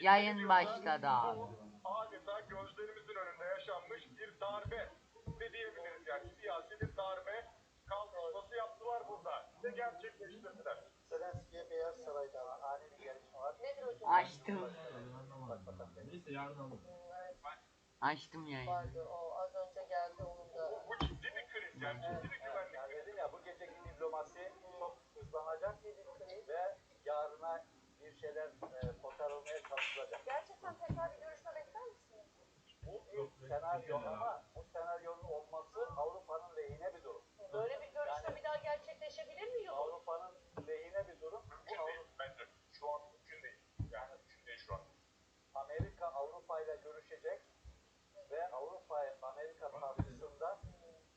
Yayın başladı abi. adeta gözlerimizin önünde yaşanmış bir darbe de diyebiliriz yani siyasi bir darbe kalkışması yaptılar burada ve gerçekleştirdiler. Zelenski'ye Beyaz Saray'dan ani bir gelişme var. Nedir hocam? Açtım. Neyse yarın alalım. Açtım yayını. Vardı o az önce geldi onun da. Bu, bu ciddi bir kriz yani ciddi bir güvenlik Yani krizi. dedim ya bu geceki diplomasi çok hızlanacak ve yarına bir şeyler e, kotarılmaya çalışılacak. Gerçekten tekrar bir görüşme bekler misiniz? Bu bir senaryo ama bu senaryonun olması Avrupa'nın lehine bir durum. Böyle bir görüşme bir daha gerçekleşebilir mi yok? Avrupa'nın lehine bir durum. Bu değil Avrupa, bence. Şu an mümkün değil. Yani mümkün değil şu an. Amerika Avrupa ile görüşecek ve Avrupa Amerika tartışmasında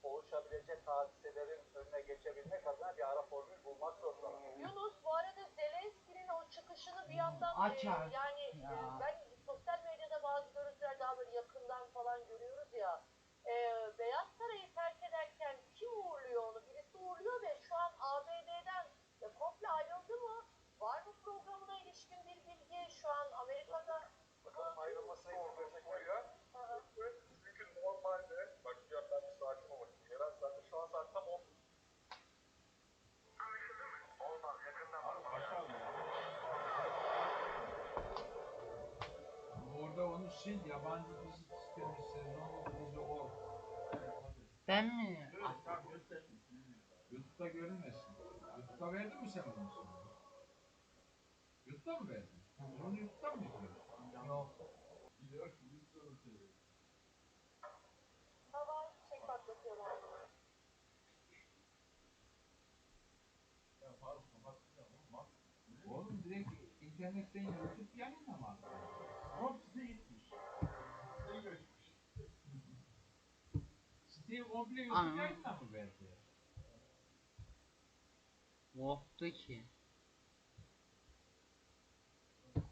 oluşabilecek hadiselerin önüne geçebilmek adına bir ara formül bulmak zorunda. Yunus bu arada Zelenski'nin o çıkışını bir yandan Aç e, yani Ya. e, ben sosyal medyada bazı görüntüler daha böyle yakından falan görüyoruz ya. E, Beyaz Saray'ı terk ederken kim uğurluyor onu? Birisi uğurluyor ve şu an ABD'den e, komple ayrıldı mı? Var mı programına ilişkin bir bilgi? Şu an Amerika'da Bakalım verecek mi? Buraya çünkü, çünkü normalde bak ya ben bir sakin olmak için yerel saatte şu an saat tam 10. Olmaz yakından Orada onu sil yabancı dizi Ben mi? Göster. YouTube'da görünmesin. YouTube'da verdin mi sen bunu? YouTube'da mı verdin? Onu YouTube'da mı izliyorsun? Yok. Biz soru seviyoruz. hava şey patlatıyorlar. Ya oğlum. Direkt internetten YouTube yayınla mı attın? Hop size gitmiş. Size göçmüş. Siteyi komple YouTube Anladım. yayınla mı verdi? Koptu ki. Oğlum.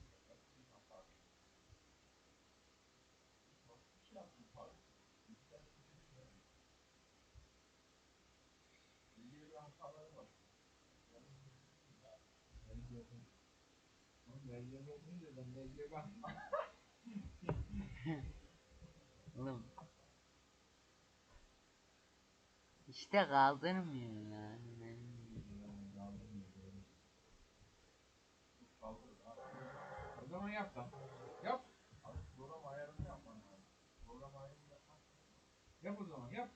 İşte kaldırmıyor ya. O zaman yap. Yap. Program ayarını yapman lazım. Yap o zaman yap.